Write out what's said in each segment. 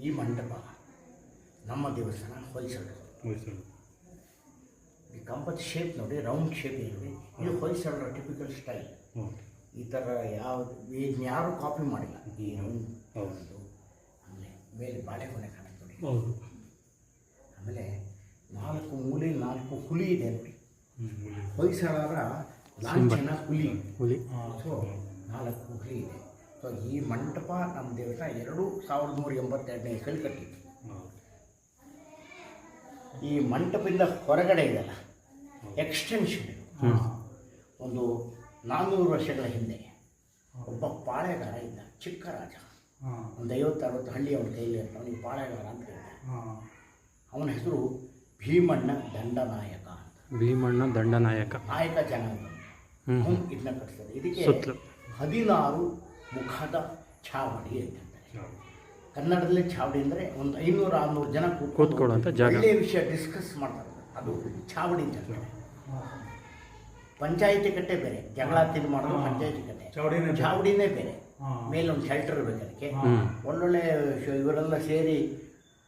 ಈ ಮಂಟಪ ನಮ್ಮ ದೇವಸ್ಥಾನ ಹೊಯ್ಸಳು. ಹೊಯ್ಸಳು. ಈ ಕಂಪತ್ ಶೇಪ್ ನೋಡಿ ರೌಂಡ್ ಶೇಪ್ ಇದೆ ಇದು ಹೊಯ್ಸಳರ ಟಿಪಿಕಲ್ ಸ್ಟೈಲ್ ಈ ಥರ ಯಾವ ಯಾರು ಕಾಪಿ ಮಾಡಿಲ್ಲ. ಈ ರೌಂಡ್ ಹೌದು. ಆಮೇಲೆ ಮೇಲೆ ಬಾಳೆಗೊನೆ ಕಾಣುತ್ತೆ ನೋಡಿ. ಆಮೇಲೆ ನಾಲ್ಕು ಮೂಲೆ ನಾಲ್ಕು ಹುಲಿ ಇದೆ ನೋಡಿ. ಹೊಯ್ಸಳರ ಲಾಂಛನ ಹುಲಿ. ಹುಲಿ. ಸೊ ನಾಲ್ಕು ಹುಲಿ ಇದೆ. ಸೊ ಈ ಮಂಟಪ ನಮ್ಮ ದೇವಸ್ಥಾನ ಎರಡು ಸಾವಿರದ ನೂರ ಎಂಬತ್ತೆರಡನೇ ಇಸ್ಕಲ್ಲಿ ಕಟ್ಟಿತ್ತು. ಈ ಮಂಟಪದಿಂದ ಹೊರಗಡೆ ಇದೆಲ್ಲ ಎಕ್ಸ್ಟೆನ್ಷನ್ ಒಂದು ನಾನ್ನೂರು ವರ್ಷಗಳ ಹಿಂದೆ ಒಬ್ಬ ಪಾಳೆಗಾರ ಇದ್ದ ಚಿಕ್ಕ ರಾಜ. ಒಂದು ಐವತ್ತು ಅರವತ್ತು ಹಳ್ಳಿ ಅವನ ಕೈಯಲ್ಲಿ ಇರ್ತ ಅವನಿಗೆ ಪಾಳೆಗಾರ ಅಂತ ಹೇಳಿದ. ಅವನ ಹೆಸರು ಭೀಮಣ್ಣ ದಂಡನಾಯಕ ಅಂತ. ಭೀಮಣ್ಣ ದಂಡನಾಯಕ. ನಾಯಕ ಜನ ಇದನ್ನ ಕಟ್ಟಿಸ್ತಾರೆ ಇದಕ್ಕೆ ಹದಿನಾರು ಮುಖದ ಛಾವಣಿ ಅಂತ ಹೇಳ್ತಾರೆ ಕನ್ನಡದಲ್ಲಿ ಛಾವಣಿ ಅಂದರೆ ಒಂದು ಐನೂರು ಆರುನೂರು ಜನ ಕೂತ್ಕೊಳ್ಳೋ ಕೂತ್ಕೊಳ್ಳುವಂಥ ಜಾಗ. ಒಳ್ಳೆಯ ವಿಷಯ ಡಿಸ್ಕಸ್ ಮಾಡ್ತಾರೆ. ಅದು ಛಾವಣಿ ಅಂತ. ಪಂಚಾಯತಿ ಕಟ್ಟೆ ಬೇರೆ. ಜಗಳ ತಿಂದು ಮಾಡೋದು. ಪಂಚಾಯಿತಿ ಕಟ್ಟೆ. ಛಾವಣಿನೇ ಬೇರೆ. ಚಾವಡಿನೇ ಬೇರೆ. ಮೇಲೊಂದು ಶೆಲ್ಟರ್ ಇರಬೇಕು ಅದಕ್ಕೆ ಒಳ್ಳೊಳ್ಳೆ ಇವರೆಲ್ಲ ಸೇರಿ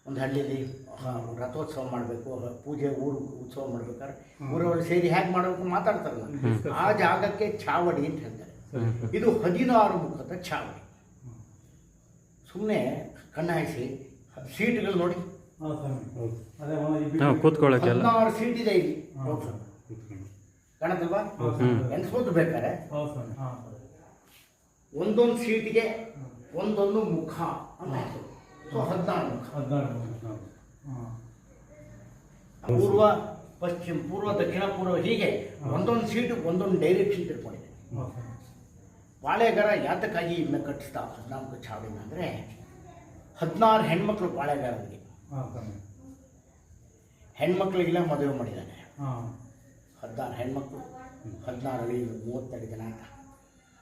ಒಂದು ಹಳ್ಳಿಲಿ ಆ, ರಥೋತ್ಸವ ಮಾಡಬೇಕು ಪೂಜೆ ಊರು ಉತ್ಸವ ಮಾಡ್ಬೇಕಾದ್ರೆ ಊರೊಳಗೆ ಸೇರಿ ಹೇಗೆ ಮಾಡಬೇಕು ಮಾತಾಡ್ತಾರಲ್ಲ. ಆ ಜಾಗಕ್ಕೆ ಚಾವಡಿ ಅಂತ ಹೇಳ್ತಾರೆ. ಇದು ಹದಿನಾರು ಮುಖದ ಚಾವಣಿ ಸುಮ್ಮನೆ ಕಣ್ಣಾಯಿಸಿ ಸೀಟ್ಗಳು ನೋಡಿ. ಹದಿನಾರು ಸೀಟ್ ಇದೆ ಇಲ್ಲಿ. ಕಾಣತ್ತಲ್ವಾ? ಬೇಕಾರೆ ಒಂದೊಂದು ಸೀಟಿಗೆ ಒಂದೊಂದು ಮುಖ ಅಂತ ಸೊ ಹದಿನಾರು ಮುಖ. ಹದಿನಾರು ಪೂರ್ವ ಪಶ್ಚಿಮ ಪೂರ್ವ ದಕ್ಷಿಣ ಪೂರ್ವ ಹೀಗೆ ಒಂದೊಂದು ಸೀಟ್ ಒಂದೊಂದು ಡೈರೆಕ್ಷನ್ ತಿಳ್ಕೊಂಡಿದೆ ಪಾಳೆಗಾರ ಯಾತಕ್ಕಾಗಿ ಇದನ್ನ ಕಟ್ಟಿಸ್ತಾ ಹದಿನಾಲ್ಕು ಚಾವಡಿನ ಅಂದರೆ ಹದಿನಾರು ಹೆಣ್ಮಕ್ಳು ಸ್ವಾಮಿ ಹೆಣ್ಮಕ್ಳಿಗೆಲ್ಲ ಮದುವೆ ಮಾಡಿದ್ದಾನೆ ಹದಿನಾರು ಹೆಣ್ಮಕ್ಳು ಹದಿನಾರು ಅಳಿ ಮೂವತ್ತೆರಡು ಜನ ಅಂತ.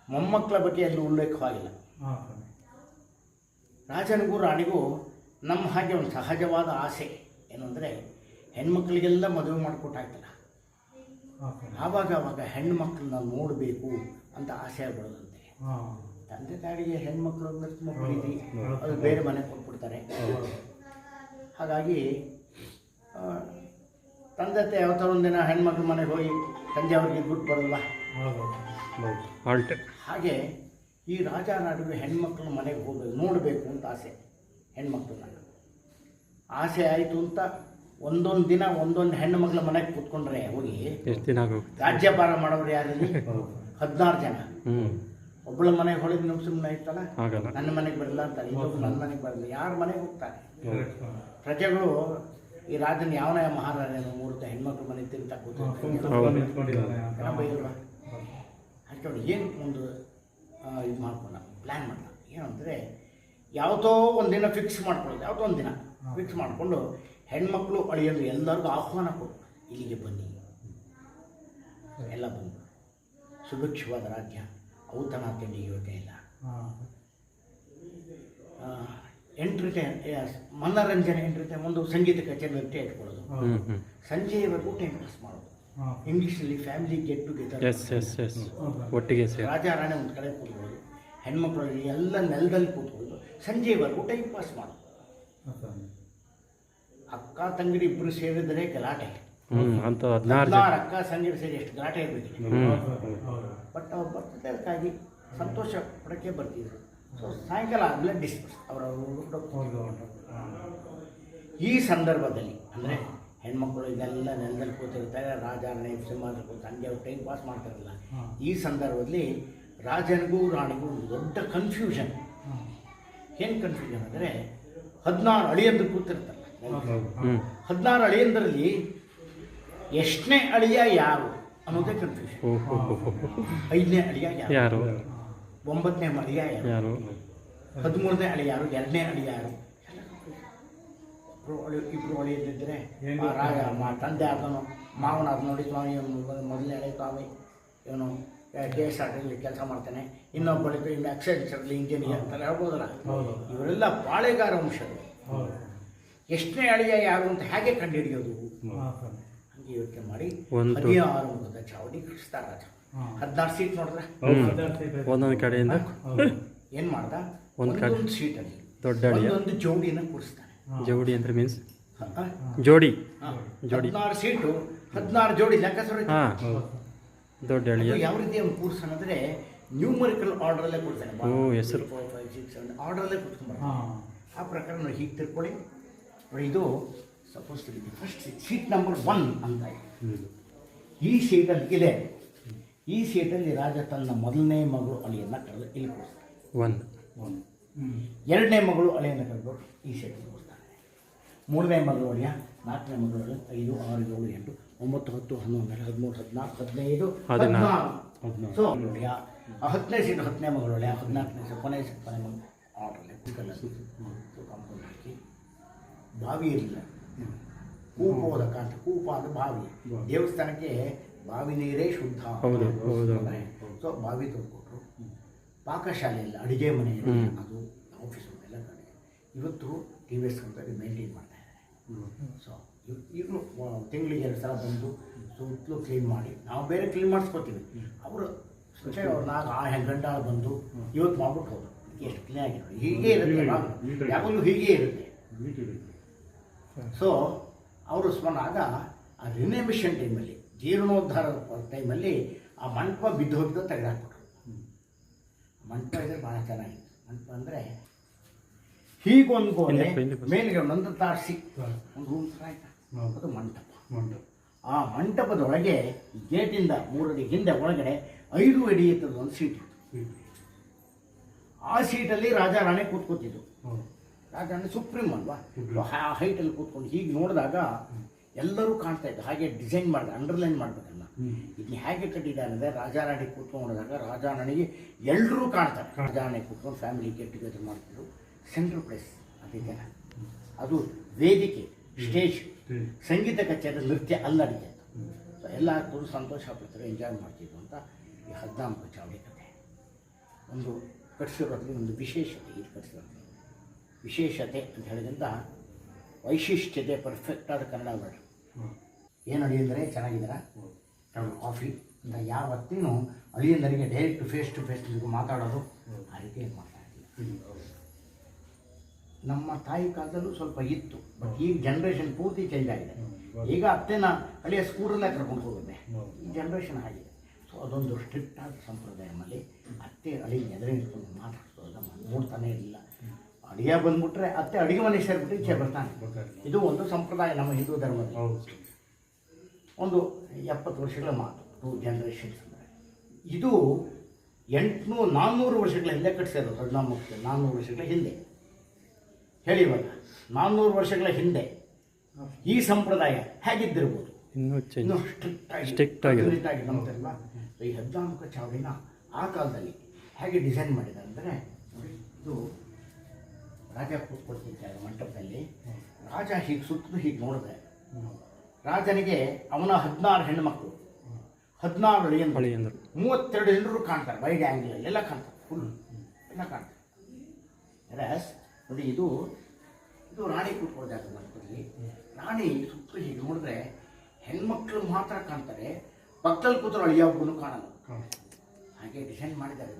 ಮೊಮ್ಮಕ್ಕಳ ಬಗ್ಗೆ ಅಲ್ಲಿ ಉಲ್ಲೇಖವಾಗಿಲ್ಲ. ರಾಜನಿಗೂ ರಾಣಿಗೂ ನಮ್ಮ ಹಾಗೆ ಒಂದು ಸಹಜವಾದ ಆಸೆ ಏನು ಅಂದರೆ ಹೆಣ್ಮಕ್ಳಿಗೆಲ್ಲ ಮದುವೆ ಮಾಡಿಕೊಟ್ಟಾಯ್ತಲ್ಲ ಆವಾಗ ಆವಾಗ ಹೆಣ್ಮಕ್ಳನ್ನ ನೋಡಬೇಕು ಅಂತ ಆಸೆ ಆಗ್ಬಿಡೋದಂತೆ ಹಾಂ ತಂದೆ ತಾಯಿಗೆ ಹೆಣ್ಮಕ್ಳು ಅಂದ್ರೆ ತುಂಬ ಪ್ರೀತಿ. ಅದು ಬೇರೆ ಮನೆಗೆ ಕೊಟ್ಬಿಡ್ತಾರೆ. ಹಾಗಾಗಿ ತಂದೆ ತಾಯಿ ಯಾವತ್ತೋ ಒಂದಿನ ಹೆಣ್ಮಕ್ಳು ಮನೆಗೆ ಹೋಗಿ ತಂದೆ ಅವ್ರಿಗೆ ಬಿಟ್ಟು ಬರಲ್ಲ. ಹಾಗೆ ಈ ರಾಜ ನಡುವೆ ಹೆಣ್ಮಕ್ಳ ಮನೆಗೆ ಹೋಗಿ ನೋಡಬೇಕು ಅಂತ ಆಸೆ ಹೆಣ್ಮಕ್ಳನ್ನ ಆಸೆ ಆಯಿತು ಅಂತ ಒಂದೊಂದು ದಿನ ಒಂದೊಂದು ಹೆಣ್ಣು ಮನೆಗೆ ಕೂತ್ಕೊಂಡ್ರೆ ಹೋಗಿ ಎಷ್ಟು ದಿನ ರಾಜ್ಯಭಾರ ಮಾಡೋರು ಯಾರು ಹೌದು. ಹದಿನಾರು ಜನ. ಹ್ಞೂ ಒಬ್ಬಳ ಮನೆಗೆ ಹೊಳಿದ್ ನಮ್ಮ ಸುಮ್ಮನೆ ಇತ್ತಲ್ಲ ಆಗಲ್ಲ ನನ್ನ ಮನೆಗೆ ಬರಲ್ಲ ಅಂತಾರೆ ನನ್ನ ಮನೆಗೆ ಬರಲ್ಲ. ಯಾರ ಮನೆಗೆ ಹೋಗ್ತಾರೆ? ಪ್ರಜೆಗಳು ಈ ರಾಜನ ಯಾವನ ಮಹಾರಾಜನ ಮೂರ್ತ ಹೆಣ್ಮಕ್ಳು ಮನೆ ತಿಂತ ಬೈದಲ್ವಾ ಹಾಕೊಂಡು ಏನು ಒಂದು ಇದು ಮಾಡ್ಕೊಂಡ ಪ್ಲ್ಯಾನ್ ಮಾಡ ಏನಂದರೆ ಯಾವತ್ತೋ ಒಂದಿನ ಫಿಕ್ಸ್ ಮಾಡ್ಕೊಳ್ಳೋದು. ಯಾವತ್ತೋ ಒಂದು ದಿನ ಫಿಕ್ಸ್ ಮಾಡಿಕೊಂಡು ಹೆಣ್ಮಕ್ಳು ಅಳಿಯೋದು ಎಲ್ಲರಿಗೂ ಆಹ್ವಾನ ಕೊಡು. ಇಲ್ಲಿಗೆ ಬನ್ನಿ. ಎಲ್ಲ ಬಂದು. ಸುಭಿಕ್ಷವಾದ ರಾಜ್ಯ. ಔತಣ ತಿಂಡಿ ಯೋಚನೆ ಇಲ್ಲ. ಎಂಟರ್ಟೈನ್ ಮನೋರಂಜನೆ ಎಂಟ್ರಿಟೈನ್ ಒಂದು ಸಂಗೀತ ಕಚೇರಿ ನೃತ್ಯ ಇಟ್ಕೊಳ್ಳೋದು ಹ್ಞೂ ಹ್ಞೂ ಸಂಜೆಯವರೆಗೂ ಟೈಮ್ ಪಾಸ್ ಮಾಡೋದು? ಇಂಗ್ಲೀಷಲ್ಲಿ family get together yes yes yes ಒಟ್ಟಿಗೆ ಸೇರಿ. ರಾಜ ರಾಣಿ ಒಂದು ಕಡೆ ಕೂತ್ಕೊಳ್ಳೋದು. ಹೆಣ್ಮಕ್ಳಲ್ಲಿ ಎಲ್ಲ ನೆಲದಲ್ಲಿ ಕೂತ್ಕೊಳ್ಳೋದು. ಸಂಜೆವರೆಗೂ ಟೈಮ್ ಪಾಸ್ ಮಾಡೋದು? ಅಕ್ಕ ತಂಗಡಿ ಇಬ್ಬರು ಸೇರಿದರೆ ಗಲಾಟೆ. ಹ್ಞೂ ಅಂತ ಹದಿನಾರು ಜನ. ಅಕ್ಕ ತಂಗಿರು ಸೇರಿ ಎಷ್ಟು ಗಲಾಟೆ ಇರಬೇಕು ಹ್ಮ್. ಹೌದು. ಬಟ್ ಅವ್ರು ಬರ್ತಿದ್ದೆ ಅದಕ್ಕಾಗಿ ಸಂತೋಷ ಪಡಕ್ಕೆ ಬರ್ತಿದ್ರು. ಸೊ ಸಾಯಂಕಾಲ ಆದಮೇಲೆ ಡಿಸ್ಕಸ್ ಅವರ ಈ ಸಂದರ್ಭದಲ್ಲಿ ಅಂದರೆ ಹೆಣ್ಮಕ್ಳು ಇದೆಲ್ಲ ನೆಲದಲ್ಲಿ ಕೂತಿರ್ತಾರೆ ರಾಜ ರಾಣಿ ಸಿಂಹಾಸನ ಕೂತು ಹಂಗೆ ಅವ್ರು ಟೈಮ್ ಪಾಸ್ ಮಾಡ್ತಾರಲ್ಲ. ಈ ಸಂದರ್ಭದಲ್ಲಿ ರಾಜನಿಗೂ ರಾಣಿಗೂ ಒಂದು ದೊಡ್ಡ ಕನ್ಫ್ಯೂಷನ್ ಏನು ಕನ್ಫ್ಯೂಷನ್ ಅಂದರೆ ಹದಿನಾರು ಅಳಿಯಂದು ಕೂತಿರ್ತಾರೆ. ಹದಿನಾರು ಅಳಿಯಂದರಲ್ಲಿ ಎಷ್ಟನೇ ಅಳಿಯ ಯಾರು ಅನ್ನೋದೇ ಕನ್ಫ್ಯೂಷನ್. ಐದನೇ ಅಳಿಯ ಯಾರು? ಯಾರು? ಒಂಬತ್ತನೇ ಅಳಿಯ ಯಾರು? ಯಾರು? ಹದಿಮೂರನೇ ಅಳಿ ಯಾರು? ಎರಡನೇ ಅಳಿ ಯಾರು? ಅಳಿ ಇಬ್ಬರು ಅಳಿಯದಿದ್ದರೆ ರಾಗ ರಾಜ ಮಾ ತಂದೆ ಆದನು ಮಾವನ ಅದು ನೋಡಿ ಸ್ವಾಮಿ ಮೊದ- ಮೊದಲನೇ ಅಳಿ ಸ್ವಾಮಿ. ಇವನು ಕೆ ಎಸ್ ಆರ್ ಟಿಲಿ ಕೆಲಸ ಮಾಡ್ತಾನೆ. ಇನ್ನೊಬ್ಬಳಿಗೆ ಇನ್ನು ಅಕ್ಷರಲ್ಲಿ ಇಂಜಿನಿಯರ್ ಅಂತ ಹೇಳ್ಬೋದಲ್ಲ? ಹೌದು. ಇವರೆಲ್ಲ ಬಾಳೆಗಾರ ವಂಶರು ಹೌದು. ಎಷ್ಟನೇ ಅಳಿಯ ಯಾರು ಅಂತ ಹೇಗೆ ಕಂಡುಹಿಡಿಯೋದು ಯೋಚನೆ ಮಾಡಿ ಹದಿನಾರು ಮುಖದ ಚಾವಡಿ ಕಟ್ಟಿಸ್ತಾರ ರಾಜ ಹದಿನಾರು ಸೀಟ್ ನೋಡಿದ್ರೆ? ಸೀಟ್. ಒಂದೊಂದು ಕಡೆಯಿಂದ. ಏನು ಮಾಡ್ದ? ಒಂದ್ ಕಡೆ. ಒಂದೊಂದು ಸೀಟಲ್ಲಿ ದೊಡ್ಡ ಒಂದು ಒಂದೊಂದು ಜೋಡಿನ ಕೂಡಿಸ್ತಾನೆ ಜೋಡಿ ಅಂದ್ರೆ ಮೀನ್ಸ್? ಜೋಡಿ. ಜೋಡಿ. ಹದಿನಾರು ಸೀಟು ಹದಿನಾರು ಜೋಡಿ ಲೆಕ್ಕ ಐತೆ. ಹಾಂ. ದೊಡ್ಡ ಅಳಿಯ ಯಾವ ರೀತಿ ಅವ್ನು ಅಂದ್ರೆ ನ್ಯೂಮರಿಕಲ್ ಆರ್ಡರಲ್ಲೇ ಕೊಡ್ತಾನೆ ಓ, ಹೆಸರು. ಆರ್ಡರಲ್ಲೇ ಕೂತ್ಕೊಂಡ್ಬಾರ ಹಾಂ. ಆ ಪ್ರಕಾರ ನಾವು ಹೀಗೆ ತಿಳ್ಕೊಳ್ಳಿ. ಇದು suppose first seat number one ಅಂತ ಇದೆ. ಈ ಸೀಟಲ್ಲಿ ಇದೆ. ಈ ಸೀಟಲ್ಲಿ ರಾಜ ತನ್ನ ಮೊದಲನೇ ಮಗಳು ಅಳಿಯನ್ನು ಕರೆದು ಇಲ್ಲಿ ಕೊಡ್ತಾರೆ ಒಂದು ಒಂದು ಎರಡನೇ ಮಗಳು ಅಳಿಯನ್ನು ಕರೆದು ಈ ಸೀಟಲ್ಲಿ ಕೂರಿಸ್ತಾನೆ ಮೂರನೇ ಮಗಳು ಅಳಿಯ ನಾಲ್ಕನೇ ಮಗಳು ಅಳಿಯ ಐದು ಆರು ಏಳು ಎಂಟು ಒಂಬತ್ತು ಹತ್ತು ಹನ್ನೊಂದು ಹದಿಮೂರು ಹದಿನಾಲ್ಕು ಹದಿನೈದು ಹದಿನಾರು. ಸೊ ಅಳಿಯ ಹತ್ತನೇ ಸೀಟ್ ಹತ್ತನೇ ಮಗಳು ಅಳಿಯ ಹದಿನಾಲ್ಕನೇ ಸೀಟ್ ಕೊನೆ ಸೀಟ್ ಕೊನೆ ಮಗಳು. ಕಾಂಪೌಂಡ್ ಹಾಕಿ ಬಾವಿ ಇರಲಿಲ್ಲ ಕೂಪೋದಕ ಅಂತ ಕೂಪ ಅಂದ್ರೆ ಬಾವಿ. ದೇವಸ್ಥಾನಕ್ಕೆ ಬಾವಿ ನೀರೇ ಶುದ್ಧ. ಸೊ ಬಾವಿ ತಂದುಕೊಟ್ರು. ಪಾಕಶಾಲೆ ಇಲ್ಲ ಅಡುಗೆ ಮನೆ ಅದು ಆಫೀಸ್ ಎಲ್ಲ ಕಡೆ. ಇವತ್ತು T V S company maintain ಮಾಡ್ತಾ ಇದ್ದಾರೆ. ಸೊ ಈಗಲೂ ತಿಂಗಳಿಗೆ ಎರಡು ಸಲ ಬಂದು ಸುತ್ತಲೂ ಕ್ಲೀನ್ ಮಾಡಿ. ನಾವು ಬೇರೆ ಕ್ಲೀನ್ ಮಾಡಿಸ್ಕೊತೀವಿ. ಅವರು ಸ್ವಚ್ಛ ಅವ್ರು ನಾಲ್ಕು ಆ ಗಂಟಾಳ ಬಂದು ಇವತ್ತು ಮಾಡ್ಬಿಟ್ಟು ಹೋದ್ರು. ಎಷ್ಟು ಕ್ಲೀನ್ ಆಗಿರೋದು ಹೀಗೆ ಇರುತ್ತೆ. ಯಾವಾಗಲೂ ಹೀಗೆ ಇರುತ್ತೆ. ಸೊ ಅವರು ಸ್ಮರಣ ಆಗ ಆ ರಿನೇಮಿಷನ್ ಟೈಮಲ್ಲಿ ಜೀರ್ಣೋದ್ಧಾರ ಟೈಮಲ್ಲಿ ಆ ಮಂಟಪ ಬಿದ್ದು ಹೋಗಿದ್ದು ತೆಗೆದಾಕ್ಬಿಟ್ರು. ಮಂಟಪ ಇದ್ರೆ ಭಾಳ ಚೆನ್ನಾಗಿತ್ತು. ಮಂಟಪ ಅಂದರೆ ಹೀಗೊಂದು ಕೋಣೆ. ಮೇಲಿಗೆ ಒಂದೊಂದು ತಾರಿಸಿ ಒಂದು ರೂಮ್ ಥರ ಆಯ್ತಾ. ಅದು ಮಂಟಪ. ಮಂಡು ಆ ಮಂಟಪದೊಳಗೆ ಗೇಟಿಂದ ಮೂರಡಿ ಹಿಂದೆ ಒಳಗಡೆ ಐದು ಅಡಿ ಎತ್ತದ ಒಂದು ಸೀಟ್ ಇತ್ತು. ಆ ಸೀಟಲ್ಲಿ ರಾಜ ರಾಣಿ ಕೂತ್ಕೋತಿದ್ದು. ಹೌದು ರಾಜಾಣಿ ಸುಪ್ರೀಂ. ಅಲ್ವಾ ಹೈಟ್ ಹೈಟಲ್ಲಿ ಕೂತ್ಕೊಂಡು ಹೀಗೆ ನೋಡಿದಾಗ ಎಲ್ಲರೂ ಕಾಣ್ತಾ ಇದ್ದ ಹಾಗೆ ಡಿಸೈನ್ ಮಾಡಿದೆ ಅಂಡರ್ಲೈನ್ ಮಾಡಬೇಕಲ್ಲ. ಇದನ್ನ ಹೇಗೆ ಕಟ್ಟಿದ್ದಾರೆ ಅಂದರೆ ರಾಜಾರಾಣಿ ಕೂತ್ಕೊಂಡಾಗ ರಾಜಾರಾಣಿಗೆ ಎಲ್ಲರೂ ಕಾಣ್ತಾರೆ. ರಾಜಾರಾಣಿ ಕೂತ್ಕೊಂಡು ಫ್ಯಾಮಿಲಿ ಗೆಟ್ ಟುಗೆದರ್ ಮಾಡ್ತಿದ್ರು. ಸೆಂಟ್ರಲ್ ಪ್ಲೇಸ್ ಅದಿದೆ ಅದು ವೇದಿಕೆ ಸ್ಟೇಜ್. ಸಂಗೀತ ಕಚೇರಿ ನೃತ್ಯ ಅಲ್ಲ ಸೊ ಎಲ್ಲ ಕೂಡ ಸಂತೋಷ ಪಡ್ತಾರೆ ಎಂಜಾಯ್ ಮಾಡ್ತಿದ್ರು ಅಂತ ಈ ಹದಿನಾಲ್ಕು ಚಾವಳಿ ಕತೆ ಒಂದು ಕಟ್ಸಿರೋದ್ರಲ್ಲಿ ಒಂದು ವಿಶೇಷತೆ ಇದು ಕಟ್ಟಿಸಿರೋದ್ರಲ್ಲಿ ವಿಶೇಷತೆ ಅಂತ ಹೇಳಿದ್ರಿಂದ ವೈಶಿಷ್ಟ್ಯತೆ ಪರ್ಫೆಕ್ಟ್ ಆದ ಕನ್ನಡ ವರ್ಡ್ ಏನು ಅಳಿಯಂದರೆ ಚೆನ್ನಾಗಿದ್ದೀರಾ? ಕಾಫಿ ಅಂತ ಯಾವತ್ತಿನೂ ಅಳಿಯಂದರಿಗೆ ಡೈರೆಕ್ಟ್ ಫೇಸ್ ಟು ಫೇಸ್ ಮಾತಾಡೋದು ಆ ರೀತಿ ಏನು ಮಾಡ್ತಾ ಇರಲಿಲ್ಲ ನಮ್ಮ ತಾಯಿ ಕಾಲದಲ್ಲೂ ಸ್ವಲ್ಪ ಇತ್ತು ಬಟ್ ಈಗ ಜನ್ರೇಷನ್ ಪೂರ್ತಿ ಚೇಂಜ್ ಆಗಿದೆ. ಈಗ ಅತ್ತೆನ ಹಳೆಯ ಸ್ಕೂಲಲ್ಲೇ ಕರ್ಕೊಂಡು ಹೋಗುತ್ತೆ ಈ ಜನ್ರೇಷನ್ ಆಗಿದೆ ಸೊ ಅದೊಂದು ಸ್ಟ್ರಿಕ್ಟ್ ಆದ ಸಂಪ್ರದಾಯ ನಮ್ಮಲ್ಲಿ ಅತ್ತೆ ಅಳಿ ಎದುರು ನಿಂತ್ಕೊಂಡು ನಮ್ಮ ನೋಡ್ತಾನೆ ಇರಲಿಲ್ಲ ಅಡಿಗೆ ಬಂದ್ಬಿಟ್ರೆ ಅತ್ತೆ ಅಡಿಗೆ ಮನೆ ಸೇರಿಬಿಟ್ಟು ಈಚೆ ಬರ್ತಾನೆ. ಇದು ಒಂದು ಸಂಪ್ರದಾಯ ನಮ್ಮ ಹಿಂದೂ ಧರ್ಮದಲ್ಲಿ. ಒಂದು ಎಪ್ಪತ್ತು ವರ್ಷಗಳ ಮಾತು ಟೂ ಜನ್ರೇಷನ್ಸ್ ಅಂದರೆ. ಇದು ಎಂಟುನೂರು ನಾನ್ನೂರು ವರ್ಷಗಳ ಹಿಂದೆ ಕಟ್ಸಿರೋದು ದೊಡ್ಡ ಮುಖ್ಯ ನಾನ್ನೂರು ವರ್ಷಗಳ ಹಿಂದೆ. ಹೇಳಿ ಇವಾಗ ನಾನ್ನೂರು ವರ್ಷಗಳ ಹಿಂದೆ ಈ ಸಂಪ್ರದಾಯ ಹೇಗಿದ್ದಿರ್ಬೋದು? ಇನ್ನೂ ಸ್ಟ್ರಿಕ್ಟ್ ಆಗಿ ನಮ್ದೆಲ್ಲ ಈ ಹದಿನಾಲ್ಕು ಚಾವಡಿನ ಆ ಕಾಲದಲ್ಲಿ ಹೇಗೆ ಡಿಸೈನ್ ಮಾಡಿದ್ದಾರೆ ಅಂದರೆ ನೋಡಿ ಇದು ರಾಜ ಕೂತ್ಕೊಳ್ತಿದ್ದಾರೆ ಮಂಟಪದಲ್ಲಿ. ರಾಜ ಹೀಗೆ ಸುತ್ತಲೂ ಹೀಗೆ ನೋಡಿದೆ. ರಾಜನಿಗೆ ಅವನ ಹದಿನಾರು ಹೆಣ್ಣು ಮಕ್ಕಳು ಹದಿನಾರು ಬಳಿ ಅಳಿಯಂದ್ರು. ಮೂವತ್ತೆರಡು ಜನರು ಕಾಣ್ತಾರೆ ವೈಡ್ ಆ್ಯಂಗಲ್ ಎಲ್ಲ ಕಾಣ್ತಾರೆ ಫುಲ್ ಎಲ್ಲ ಕಾಣ್ತಾರೆ. ನೋಡಿ ಇದು ಇದು ರಾಣಿ ಕೂತ್ಕೊಳ್ತಾರೆ ಮಂಟಪದಲ್ಲಿ. ರಾಣಿ ಸುತ್ತಲೂ ಹೀಗೆ ನೋಡಿದ್ರೆ ಹೆಣ್ಮಕ್ಳು ಮಾತ್ರ ಕಾಣ್ತಾರೆ ಪಕ್ಕದಲ್ಲಿ ಕೂತರು ಅಳಿಯ ಒಬ್ಬನು ಕಾಣಲ್ಲ. ಹಾಗೆ ಡಿಸೈನ್ ಮಾಡಿದ್ದಾರೆ.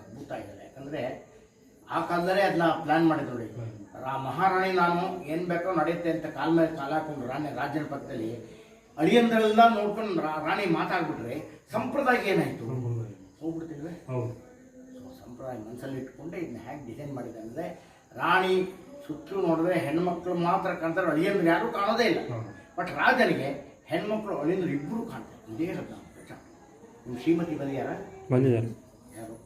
ಅದ್ಭುತ ಇದ್ದಾರೆ ಯಾಕಂದರೆ ಆ ಕಾಲದಲ್ಲೇ ಅದನ್ನ ಪ್ಲಾನ್ ಮಾಡಿದ್ರು ನೋಡಿ. ರಾ ಮಹಾರಾಣಿ ನಾನು ಏನು ಬೇಕೋ ನಡೆಯುತ್ತೆ ಅಂತ ಕಾಲ ಮೇಲೆ ಕಾಲ ಹಾಕೊಂಡು ರಾಣಿ ರಾಜ್ಯನ ಪಕ್ಕದಲ್ಲಿ ಅಳಿಯಂದ್ರೆಲ್ಲ ನೋಡ್ಕೊಂಡು ರಾಣಿ ಮಾತಾಡ್ಬಿಟ್ರೆ ಸಂಪ್ರದಾಯ ಏನಾಯಿತು? ಹೋಗ್ಬಿಡ್ತಿಲ್ವೇ? ಹೌದು. ಸೊ ಸಂಪ್ರದಾಯ ಮನಸ್ಸಲ್ಲಿ ಇಟ್ಕೊಂಡು ಇದನ್ನ ಹ್ಯಾಕ್ ಡಿಸೈನ್ ಮಾಡಿದೆ ಅಂದರೆ ರಾಣಿ ಸುತ್ತಲೂ ನೋಡಿದ್ರೆ ಹೆಣ್ಮಕ್ಳು ಮಾತ್ರ ಕಾಣ್ತಾರೆ ಅಳಿಯಂದ್ರೆ ಯಾರೂ ಕಾಣೋದೇ ಇಲ್ಲ. ಬಟ್ ರಾಜನಿಗೆ ಹೆಣ್ಮಕ್ಳು ಅಳಿಯಂದ್ರೆ ಇಬ್ಬರು ಕಾಣ್ತಾರೆ. ಇದೇ ನಿಜ ನಿಮ್ಮ ಶ್ರೀಮತಿ ಬಂದಿಯಾರ ಬಂದಿದ್ದಾರೆ. ಯಾರು?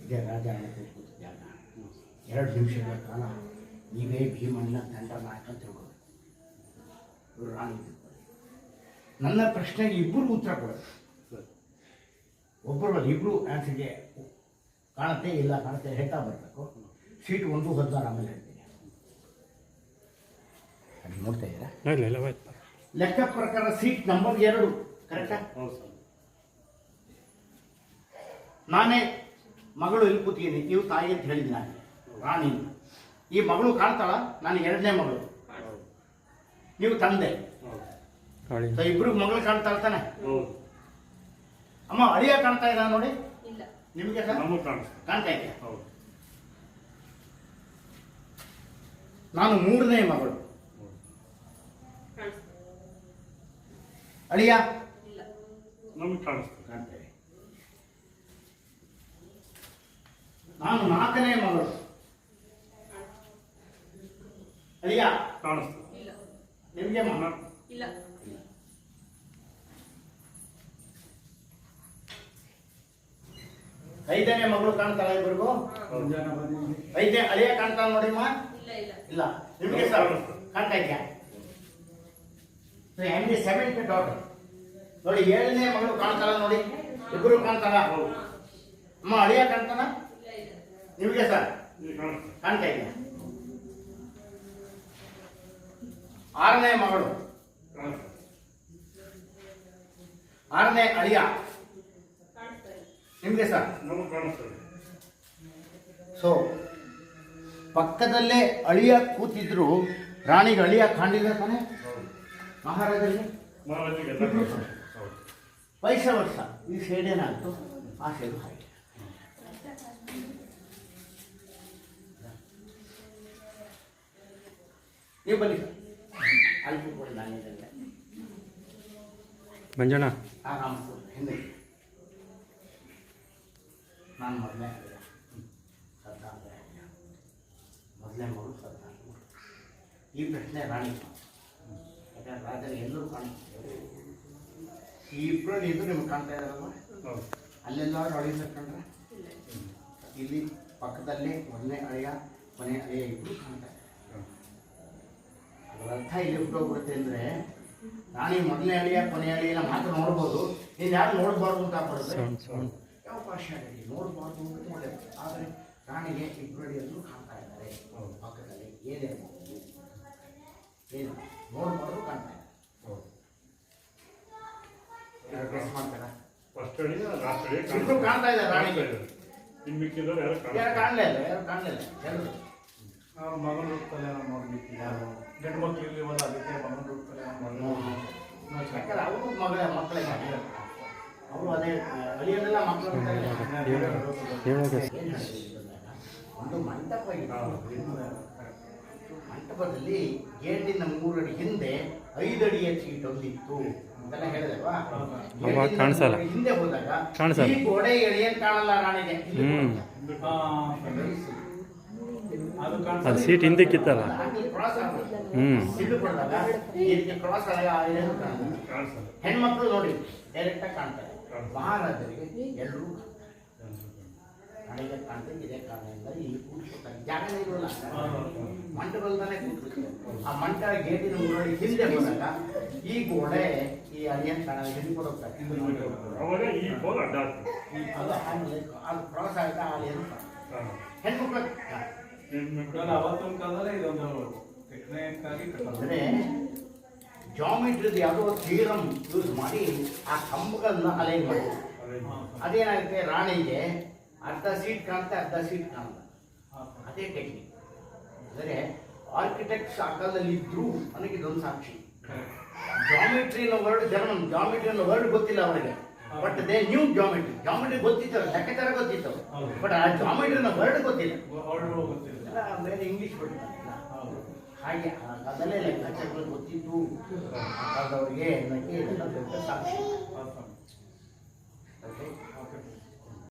ಇದೇ ರಾಜ ಜಾಗ. ಎರಡು ನಿಮಿಷಗಳ ಕಾಲ ನೀವೇ ಭೀಮಣ್ಣ ತಂಡ ನಾಯಕ ತಿಳ್ಕೊಬೇಕು ಇವರು ರಾಣಿ ನನ್ನ ಪ್ರಶ್ನೆಗೆ ಇಬ್ಬರು ಉತ್ತರ ಕೊಡೋದು ಒಬ್ಬರು ಇಬ್ಬರು ಆನ್ಸರ್ಗೆ ಕಾಣುತ್ತೆ ಇಲ್ಲ ಕಾಣುತ್ತೆ ಹೇಳ್ತಾ ಬರಬೇಕು. ಸೀಟ್ ಒಂದು ಹದಿನಾರು ಆಮೇಲೆ ಹೇಳ್ತೀನಿ. ಅದು ನೋಡ್ತಾ ಇದ್ದೀರಾ? ಇಲ್ಲ ಇಲ್ಲ ಆಯ್ತು. ಲೆಕ್ಕ ಪ್ರಕಾರ ಸೀಟ್ ನಂಬರ್ ಎರಡು ಕರೆಕ್ಟಾ ನಾನೇ ಮಗಳು ಇಲ್ಲಿ ಕೂತೀನಿ ನೀವು ತಾಯಿ ಅಂತ ಹೇಳಿದ್ದೀನಿ ನಾನು. ರಾಣಿ. ಈ ಮಗಳು ಕಾಣ್ತಾಳ? ನಾನು ಎರಡನೇ ಮಗಳು. ನೀವು ತಂದೆ. ಇಬ್ಬರು ಇಬ್ರು ಮಗಳು ಕಾಣ್ತಾ ತಾನೆ? ಅಮ್ಮ ಅಳಿಯ ಕಾಣ್ತಾ ಇದ್ದಾನೆ ನೋಡಿ. ನಿಮಗೆ ನಮಗ್ ಕಾಣಿಸ್ತದೆ ಕಾಣ್ತಾ ಇದೆಯಾ? ಹೌದು. ನಾನು ಮೂರನೇ ಮಗಳು. ಅಳಿಯ? ಇಲ್ಲ. ನಮಗ್ ಕಾಣಿಸ್ತದೆ ಕಾಣ್ತೇವೆ ನಾನು ನಾಲ್ಕನೇ ಮಗಳು. ಅಳಿಯ? ಕಾಣಿಸ್ತು. ಇಲ್ಲ. ನಿಮಗೆ ಮಗ ಇಲ್ಲ. ಐದನೇ ಮಗಳು ಕಾಣ್ತಾಳ ಇಬ್ಬರಿಗೂ ಐದನೇ ಅಳಿಯ ಕಾಣ್ತಾಳ ನೋಡಿಮ್ಮ? ಇಲ್ಲ. ನಿಮಗೆ ಸರ್, ಕಾಣ್ತಾ ಇದೆಯಾ? ಹೆಂಗೆ ಸೆವೆಂತ್ ಡಾಟರ್ ನೋಡಿ, ಏಳನೇ ಮಗಳು ಕಾಣ್ತಾಳ ನೋಡಿ. ಇಬ್ಬರು ಕಾಣ್ತಾಳ ಅಮ್ಮ, ಅಳಿಯ ಕಾಣ್ತಾನ? ನಿಮಗೆ ಸರ್? ಕಾಣ್ತಾ ಇದೆಯಾ? ಆರನೇ ಮಗಳು. ಆರನೇ ಅಳಿಯ. ನಿಮಗೆ ಸರ್? ನಮಗ್ ಕಾಣಿಸ್ತದೆ ಸೊ ಪಕ್ಕದಲ್ಲೇ ಅಳಿಯ ಕೂತಿದ್ರು. ರಾಣಿಗೆ ಅಳಿಯ ಕಾಣಲಿಲ್ಲ ತಾನೆ? ಮಹಾರಾಜರಿಗೆ? ವಯಸ್ಸ ವರ್ಷ. ಈ ಶೇಡ್ ಏನಾಯ್ತು? ಆ ಶೇಡು ಹಾಗೆ ನೀವು ಬನ್ನಿ ಅಲ್ಲಿ ಕೂತ್ಕೊಳ್ಳಿ ನಾನು ಇದ್ದಂಗೆ ಮಂಜಣ್ಣ ಆರಾಮ ಹಿಂದೆ ನಾನು ಮೊದಲೇ ಸತ್ಯ ಮೊದಲೇ ಮಗಳು ಸರ್ದಾರ್ ಈ ಪ್ರಶ್ನೆ ರಾಣಿ ಯಾಕಂದ್ರೆ ರಾಜರು ಎಲ್ಲರೂ ಕಾಣ್ತಾರೆ ಈ ಇಬ್ಬರು ಇದ್ದು ನಿಮ್ಗೆ ಕಾಣ್ತಾ ಇದಾರಲ್ವ ಹೌದು. ಅಲ್ಲೆಲ್ಲಾದ್ರೂ ಅಳಿಯ ಕಂಡ್ರೆ? ಇಲ್ಲ. ಇಲ್ಲಿ ಪಕ್ಕದಲ್ಲಿ ಮೊದಲನೇ ಅಳಿಯ ಕೊನೆ ಅಳಿಯ ಇಬ್ಬರು ಕಾಣ್ತಾ ಇದ್ದಾರೆ. ಅದರ ಅರ್ಥ ಇಲ್ಲಿ ಹುಟ್ಟೋಗ್ಬಿಡುತ್ತೆ ಅಂದರೆ ನಾನೀ ಮೊದಲನೇ ಅಳಿಯ ಕೊನೆ ಅಳಿಯನ ಮಾತ್ರ ನೋಡ್ಬೋದು. ನೀನು ಯಾರು ನೋಡ್ಬಾರ್ದು ಅಂತ ಬರುತ್ತೆ ಭಾಷೆಯಲ್ಲಿ ನೋಡಬಾರ್ದು ಅಂತ ನೋಡಬೇಕು ಆದರೆ ರಾಣಿಗೆ ಇಬ್ಬರು ಅಳಿಯಲ್ಲೂ ಕಾಣ್ತಾ ಇದ್ದಾರೆ. ಹೌದು. ಪಕ್ಕದಲ್ಲಿ ಏನಿರಬಹುದು ಏನು ನೋಡಬಾರ್ದು ಕಾಣ್ತಾ ಇದ್ದಾರೆ guess ಮಾಡ್ತಾರಾ? ಫಸ್ಟ್ ಅಡಿ ಕಾಣ್ತಾ ಇದ್ದಾರೆ ರಾಣಿಗೆ. ಇನ್ ಮಿಕ್ಕಿದವ್ರು ಯಾರು ಯಾರು ಕಾಣಿಸ್ತದೆ ಕಾಣಲೇ ಇಲ್ಲ ಯಾರು ಕಾಣಲೇ ಇಲ್ಲ. ಎಲ್ಲರೂ ಅವ್ರ ಮಗನ ರೂಪದಲ್ಲಿ ಏನೋ ನೋಡ್ಲಿಕ್ಕೆ ಯಾರು? ಗಂಡು ಮಕ್ಳು ಇರ್ಲಿವಲ್ಲ ಅದಕ್ಕೆ ಮಗನ ರೂಪದಲ್ಲಿ ಯಾಕಂದ್ರೆ ಅವರು ಮಗಳ ಮಕ್ಕಳೇ ಅವರು ಅದೇ ಅಳಿಯನ್ನೆಲ್ಲ ಒಂದು ಮಂಟಪ ಇತ್ತು ಮಂಟಪದಲ್ಲಿ ಗೇಟಿನ ಮೂರಡಿ ಹಿಂದೆ ಐದಡಿಯ ಚೀಟ್ ಒಂದಿತ್ತು ಅಂತೆಲ್ಲ ಹೇಳಿದಲ್ವಾ? ಹಿಂದೆ ಹೋದಾಗ ಕಾಣಿಸಲ್ಲ. ಈ ಗೋಡೆ ಎಳೆಯನ್ ಕಾಣಲ್ಲ ರಾಣಿಗೆ. ಹ್ಮ್. ಅದು ಸೀಟ್ ಹಿಂದಕ್ಕಿತ್ತಲ್ಲ. ಹ್ಮ್. ಕ್ರಾಸ್ ಹೆಣ್ಮಕ್ಳು ನೋಡಿ ಡೈರೆಕ್ಟ್ ಆಗಿ ಕಾಣ್ತಾರೆ. ಮಹಾರಾಜರಿಗೆ ಎಲ್ಲರೂ ನನಗೆ ಕಾಣ್ತದೆ ಇದೇ ಕಾರಣದಿಂದ ಇಲ್ಲಿ ಕೂತ್ಕೊತಾರೆ ಜಾಗನೇ ಇರೋಲ್ಲ. ಮಂಟಪದಲ್ಲೇ ಕೂತ್ಕೊಳ್ತಾರೆ. ಆ ಮಂಟ ಗೇಟಿನ ಊರಲ್ಲಿ ಹಿಂದೆ ಬಂದಾಗ ಈ ಗೋಡೆ ಈ ಅಳಿಯನ್ ಕಾಣ ಹಿಂದೆ ಆಗ್ತದೆ. ಅದು ಆಮೇಲೆ ಅದು ಪ್ರವಾಸ ಆಯ್ತಾ ಆ ಏನು. ಹೆಣ್ಮಕ್ಳು? ಅವತ್ತಿನ ಕಾಲದಲ್ಲಿ ಇದೊಂದು ಟೆಕ್ನಿಕ್ ಆಗಿ ಅಂದರೆ. ಜಾಮಿಟ್ರಿದು ಯಾವುದೋ ಥಿಯರಮ್ ಯೂಸ್ ಮಾಡಿ ಆ ಕಂಬಗಳನ್ನ ಅಲೈನ್ ಮಾಡಿ ಅದೇನಾಗುತ್ತೆ? ರಾಣಿಗೆ ಅರ್ಧ ಸೀಟ್ ಕಾಣುತ್ತೆ ಅರ್ಧ ಸೀಟ್ ಕಾಣಲ್ಲ ಅದೇ ಟೆಕ್ನಿಕ್ ಅಂದರೆ ಆರ್ಕಿಟೆಕ್ಟ್ಸ್ ಆ ಕಾಲದಲ್ಲಿ ಇದ್ರು ನನಗೆ ಇದೊಂದು ಸಾಕ್ಷಿ. ಜಾಮಿಟ್ರಿ ಅನ್ನೋ ವರ್ಡ್ ಜರ್ಮನ್ ಜಾಮಿಟ್ರಿ ಅನ್ನೋ ವರ್ಡ್ ಗೊತ್ತಿಲ್ಲ ಅವರಿಗೆ but they knew geometry geometry ಗೊತ್ತಿತ್ತು ಲೆಕ್ಕಾಚಾರ ಗೊತ್ತಿತ್ತು. ಬಟ್ ಆ ಜಾಮಿಟ್ರಿ ಅನ್ನೋ ವರ್ಡ್ ಗೊತ್ತಿಲ್ಲ. ಗೊತ್ತಿಲ್ಲ. ಆಮೇಲೆ ಇಂಗ್ಲಿಷ್ ಹೌದು. ಹಾಗೆ ಆ ಕಾಲದಲ್ಲೇ ಲೆಕ್ಕಾಚಾರಗಳು ಗೊತ್ತಿದ್ದು ಆ ಕಾಲದವರಿಗೆ ಸಾಕ್ಷಿ.